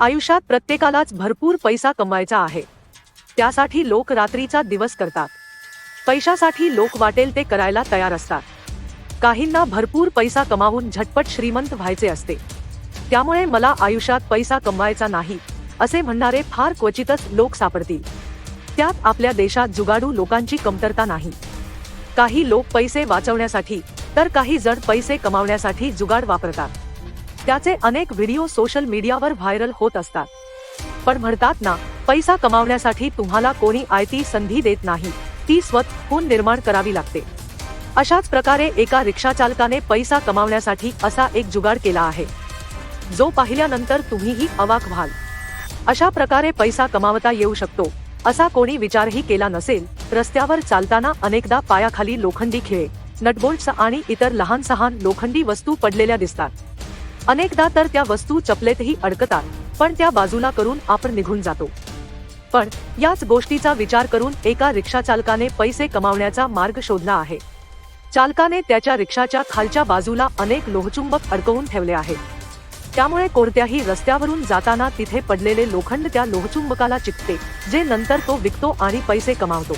आयुष्यात प्रत्येकालाच भरपूर पैसा कमवायचा आहे. त्यासाठी लोक रात्रीचा दिवस करतात. पैशासाठी लोक वाटेल ते करायला तयार असतात. काहींना भरपूर पैसा कमावून झटपट श्रीमंत व्हायचे असते. त्यामुळे मला आयुष्यात पैसा कमवायचा नाही असे म्हणणारे फार क्वचितच लोक सापडतील. त्यात आपल्या देशात जुगाडू लोकांची कमतरता नाही. काही लोक पैसे वाचवण्यासाठी तर काही जण पैसे कमावण्यासाठी जुगाड वापरतात. त्याचे अनेक व्हिडिओ सोशल मीडियावर व्हायरल होत असतात. पण म्हणतात ना पैसा कमावण्यासाठी तुम्हाला कोणी आयती संधी देत नाही ती स्वतःहून निर्माण करावी लागते. अशाच प्रकारे एका रिक्षा चालकाने पैसा कमावण्यासाठी असा एक जुगाड केला आहे. जो पाहिल्यानंतर तुम्हीही अवाक व्हाल. अशा प्रकारे पैसा कमावता येऊ शकतो असा कोणी विचारही केला नसेल रस्त्यावर चालताना अनेकदा पायाखाली लोखंडी खिळे नटबोल्ट्स आणि इतर लहान सहान लोखंडी वस्तू पडलेल्या दिसतात. अनेकदा तर त्या वस्तू चपलेतही अडकतात पण त्या बाजूला करून आपण निघून जातो. पण याच गोष्टीचा विचार करून एका रिक्षा चालकाने पैसे कमावण्याचा मार्ग शोधला आहे. चालकाने त्याच्या रिक्षाच्या खालच्या बाजूला अनेक लोहचुंबक अडकवून ठेवले आहे. त्यामुळे कोणत्याही रस्त्यावरून जाताना तिथे पडलेले लोखंड त्या लोहचुंबकाला चिकते जे नंतर तो विकतो आणि पैसे कमावतो.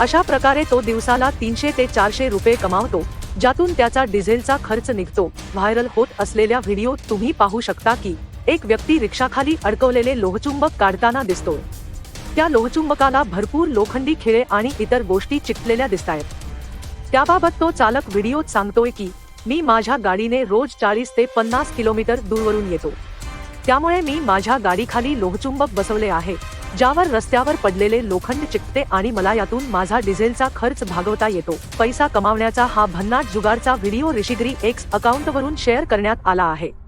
अशा प्रकारे तो दिवसाला तीनशे ते चारशे रुपये कमावतो ज्यातून त्याचा डिझेलचा खर्च निघतो. व्हायरल होत असलेल्या व्हिडिओत तुम्ही पाहू शकता की एक व्यक्ती रिक्षाखाली अडकवलेले लोहचुंबक काढताना दिसतो. त्या लोहचुंबकाला भरपूर लोखंडी खिळे आणि इतर गोष्टी चिकटलेल्या दिसतायत. त्याबाबत तो चालक व्हिडिओत सांगतोय की मी माझ्या गाडीने रोज चाळीस ते पन्नास किलोमीटर दूरवरून येतो. त्यामुळे मी माझ्या गाडीखाली लोहचुंबक बसवले आहे. ज्यावर रस्त्यावर पडलेले लोखंड चिकते आणि मला यातून माझा डिझेलचा खर्च भागवता येतो. पैसा कमावण्याचा हा भन्नाट जुगारचा व्हिडिओ ऋषिगिरी एक्स अकाउंटवरून शेअर करण्यात आला आहे.